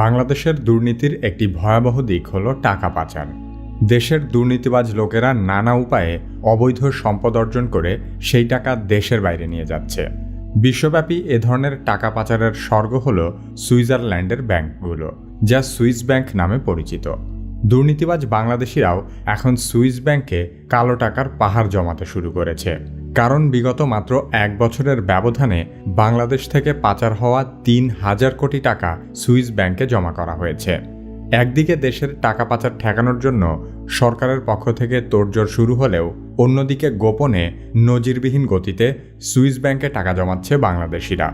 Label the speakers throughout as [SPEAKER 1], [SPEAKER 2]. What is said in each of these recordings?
[SPEAKER 1] বাংলাদেশের দুর্নীতির একটি ভয়াবহ দিক হল টাকা পাচার। দেশের দুর্নীতিবাজ লোকেরা নানা উপায়ে অবৈধ সম্পদ অর্জন করে সেই টাকা দেশের বাইরে নিয়ে যাচ্ছে। বিশ্বব্যাপী এ ধরনের টাকা পাচারের স্বর্গ হল সুইজারল্যান্ডের ব্যাংকগুলো, যা সুইস ব্যাংক নামে পরিচিত। দুর্নীতিবাজ বাংলাদেশিরাও এখন সুইস ব্যাংকে কালো টাকার পাহাড় জমাতে শুরু করেছে। কারণ বিগত মাত্র এক বছরের ব্যবধানে বাংলাদেশ থেকে পাচার হওয়া তিন হাজার কোটি টাকা সুইস ব্যাংকে জমা করা হয়েছে। একদিকে দেশের টাকা পাচার ঠেকানোর জন্য সরকারের পক্ষ থেকে তোড়জোড় শুরু হলেও অন্যদিকে গোপনে নজিরবিহীন গতিতে সুইস ব্যাংকে টাকা জমাচ্ছে বাংলাদেশিরা।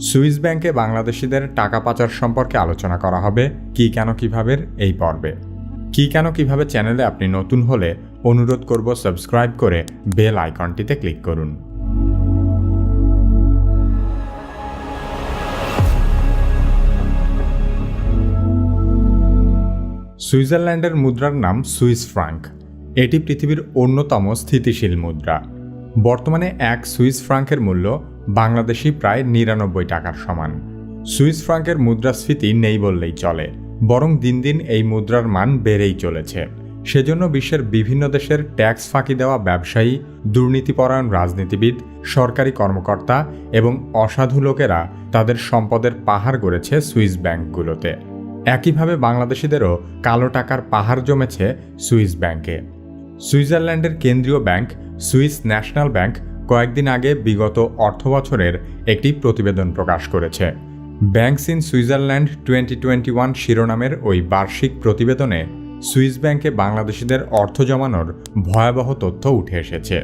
[SPEAKER 1] সুইস ব্যাংকে বাংলাদেশিদের টাকা পাচার সম্পর্কে আলোচনা করা হবে, কি, কেন, কীভাবে এই পর্বে। কি কেন কীভাবে চ্যানেলে আপনি নতুন হলে অনুরোধ করব সাবস্ক্রাইব করে বেল আইকনটিতে ক্লিক করুন। সুইজারল্যান্ডের মুদ্রার নাম সুইস ফ্রাঙ্ক। এটি পৃথিবীর অন্যতম স্থিতিশীল মুদ্রা। বর্তমানে এক সুইস ফ্রাঙ্কের মূল্য বাংলাদেশি প্রায় নিরানব্বই টাকার সমান। সুইস ফ্রাঙ্কের মুদ্রাস্ফীতি নেই বললেই চলে। বরং দিন দিন এই মুদ্রার মান বেড়েই চলেছে। সেজন্য বিশ্বের বিভিন্ন দেশের ট্যাক্স ফাঁকি দেওয়া ব্যবসায়ী, দুর্নীতিপরায়ণ রাজনীতিবিদ, সরকারি কর্মকর্তা এবং অসাধু লোকেরা তাদের সম্পদের পাহাড় গড়েছে সুইস ব্যাংকগুলোতে। একইভাবে বাংলাদেশিদেরও কালো টাকার পাহাড় জমেছে সুইস ব্যাংকে। সুইজারল্যান্ডের কেন্দ্রীয় ব্যাংক, সুইস ন্যাশনাল ব্যাংক, কয়েকদিন আগে বিগত অর্থবছরের একটি প্রতিবেদন প্রকাশ করেছে। Banks in Switzerland twenty twenty one শিরোনামের ওই বার্ষিক প্রতিবেদনে সুইস ব্যাংকে বাংলাদেশিদের অর্থ জমানোর ভয়াবহ তথ্য উঠে এসেছে।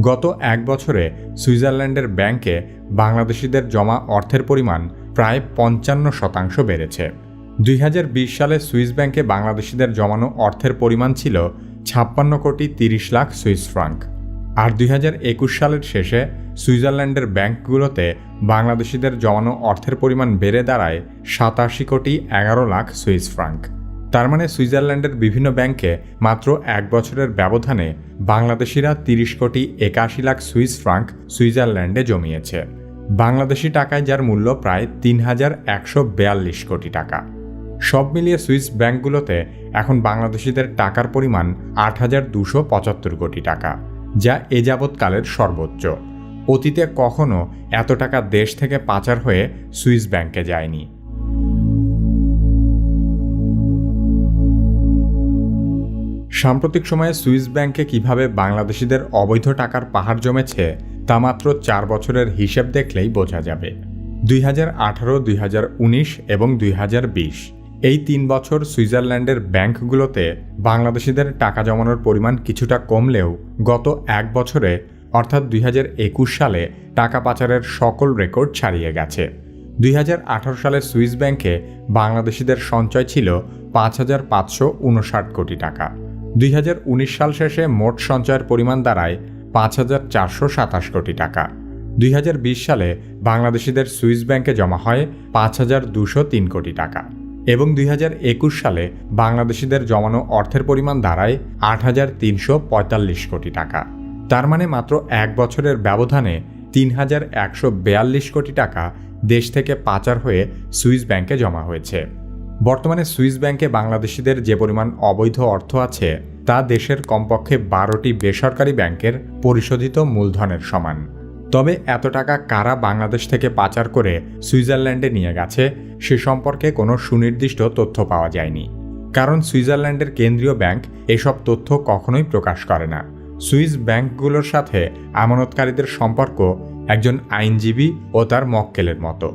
[SPEAKER 1] গত এক বছরে সুইজারল্যান্ডের ব্যাংকে বাংলাদেশিদের জমা অর্থের পরিমাণ প্রায় পঞ্চান্ন শতাংশ বেড়েছে। দুই হাজার বিশ সালে সুইস ব্যাংকে বাংলাদেশিদের জমানো অর্থের পরিমাণ ছিল ছাপ্পান্ন কোটি তিরিশ লাখ সুইস ফ্রাঙ্ক। আর দুই হাজার একুশ সালের শেষে সুইজারল্যান্ডের ব্যাংকগুলোতে বাংলাদেশিদের জমানো অর্থের পরিমাণ বেড়ে দাঁড়ায় সাতাশি কোটি এগারো লাখ সুইস ফ্রাঙ্ক। তার মানে সুইজারল্যান্ডের বিভিন্ন ব্যাংকে মাত্র এক বছরের ব্যবধানে বাংলাদেশিরা তিরিশ কোটি একাশি লাখ সুইস ফ্রাঙ্ক সুইজারল্যান্ডে জমিয়েছে। বাংলাদেশি টাকায় যার মূল্য প্রায় তিন হাজার একশো বেয়াল্লিশ কোটি টাকা। সব মিলিয়ে সুইস ব্যাংকগুলোতে এখন বাংলাদেশিদের টাকার পরিমাণ আট হাজার দুশো পঁচাত্তর কোটি টাকা। যা এ যাবৎকালের সর্বোচ্চ। অতীতে কখনো এত টাকা দেশ থেকে পাচার হয়ে সুইস ব্যাংকে যায়নি। সাম্প্রতিক সময়ে সুইস ব্যাংকে কীভাবে বাংলাদেশিদের অবৈধ টাকার পাহাড় জমেছে, তা মাত্র চার বছরের হিসেব দেখলেই বোঝা যাবে। দুই হাজার আঠারো, দুই হাজার উনিশ এবং দুই হাজার বিশ এই তিন বছর সুইজারল্যান্ডের ব্যাংকগুলোতে বাংলাদেশিদের টাকা জমানোর পরিমাণ কিছুটা কমলেও গত এক বছরে, অর্থাৎ দুই হাজার একুশ সালে, টাকা পাচারের সকল রেকর্ড ছাড়িয়ে গেছে। দুই হাজার আঠারো সালে সুইস ব্যাংকে বাংলাদেশিদের সঞ্চয় ছিল পাঁচ হাজার পাঁচশো উনষাট কোটি টাকা। দুই হাজার উনিশ সাল শেষে মোট সঞ্চয়ের পরিমাণ দাঁড়ায় পাঁচ হাজার চারশো সাতাশ কোটি টাকা। দুই হাজার বিশ সালে বাংলাদেশিদের সুইস ব্যাংকে জমা হয় পাঁচ হাজার দুশো তিন কোটি টাকা। এবং দুই হাজার একুশ সালে বাংলাদেশিদের জমানো অর্থের পরিমাণ দাঁড়ায় আট হাজার তিনশো পঁয়তাল্লিশ কোটি টাকা। তার মানে মাত্র এক বছরের ব্যবধানে তিন হাজার একশো বেয়াল্লিশ কোটি টাকা দেশ থেকে পাচার হয়ে সুইস ব্যাংকে জমা হয়েছে। বর্তমানে সুইস ব্যাংকে বাংলাদেশিদের যে পরিমাণ অবৈধ অর্থ আছে, তা দেশের কমপক্ষে বারোটি বেসরকারি ব্যাংকের পরিশোধিত মূলধনের সমান। তবে এত টাকা কারা বাংলাদেশ থেকে পাচার করে সুইজারল্যান্ডে নিয়ে গেছে, সে সম্পর্কে কোনো সুনির্দিষ্ট তথ্য পাওয়া যায়নি। কারণ সুইজারল্যান্ডের কেন্দ্রীয় ব্যাংক এসব তথ্য কখনোই প্রকাশ করে না। সুইস ব্যাংকগুলোর সাথে আমানতকারীদের সম্পর্ক একজন আইনজীবী ও তার মক্কেলের মতো।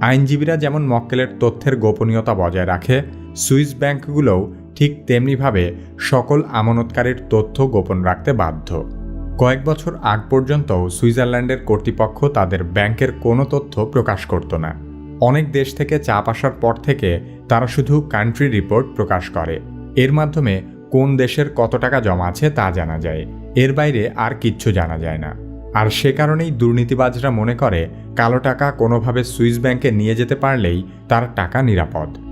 [SPEAKER 1] আইনজীবীরা যেমন মক্কেলের তথ্যের গোপনীয়তা বজায় রাখে, সুইস ব্যাংকগুলোও ঠিক তেমনিভাবে সকল আমানতকারীর তথ্য গোপন রাখতে বাধ্য। কয়েক বছর আগ পর্যন্ত সুইজারল্যান্ডের কর্তৃপক্ষ তাদের ব্যাংকের কোনো তথ্য প্রকাশ করত না। অনেক দেশ থেকে চাপ আসার পর থেকে তারা শুধু কান্ট্রি রিপোর্ট প্রকাশ করে। এর মাধ্যমে কোন দেশের কত টাকা জমা আছে তা জানা যায়। এর বাইরে আর কিচ্ছু জানা যায় না। আর সে কারণেই দুর্নীতিবাজরা মনে করে, কালো টাকা কোনোভাবে সুইস ব্যাংকে নিয়ে যেতে পারলেই তার টাকা নিরাপদ।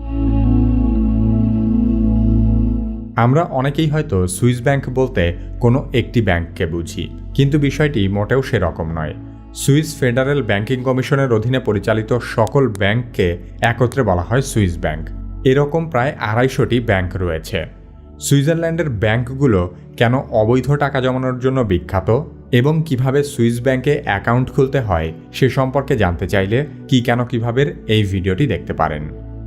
[SPEAKER 1] আমরা অনেকেই হয়তো সুইস ব্যাংক বলতে কোনো একটি ব্যাংককে বুঝি, কিন্তু বিষয়টি মোটেও সেরকম নয়। সুইস ফেডারেল ব্যাংকিং কমিশনের অধীনে পরিচালিত সকল ব্যাংককে একত্রে বলা হয় সুইস ব্যাংক। এরকম প্রায় আড়াইশোটি ব্যাংক রয়েছে। সুইজারল্যান্ডের ব্যাংকগুলো কেন অবৈধ টাকা জমানোর জন্য বিখ্যাত এবং কীভাবে সুইস ব্যাংকে অ্যাকাউন্ট খুলতে হয় সে সম্পর্কে জানতে চাইলে কি কেন কীভাবে এই ভিডিওটি দেখতে পারেন।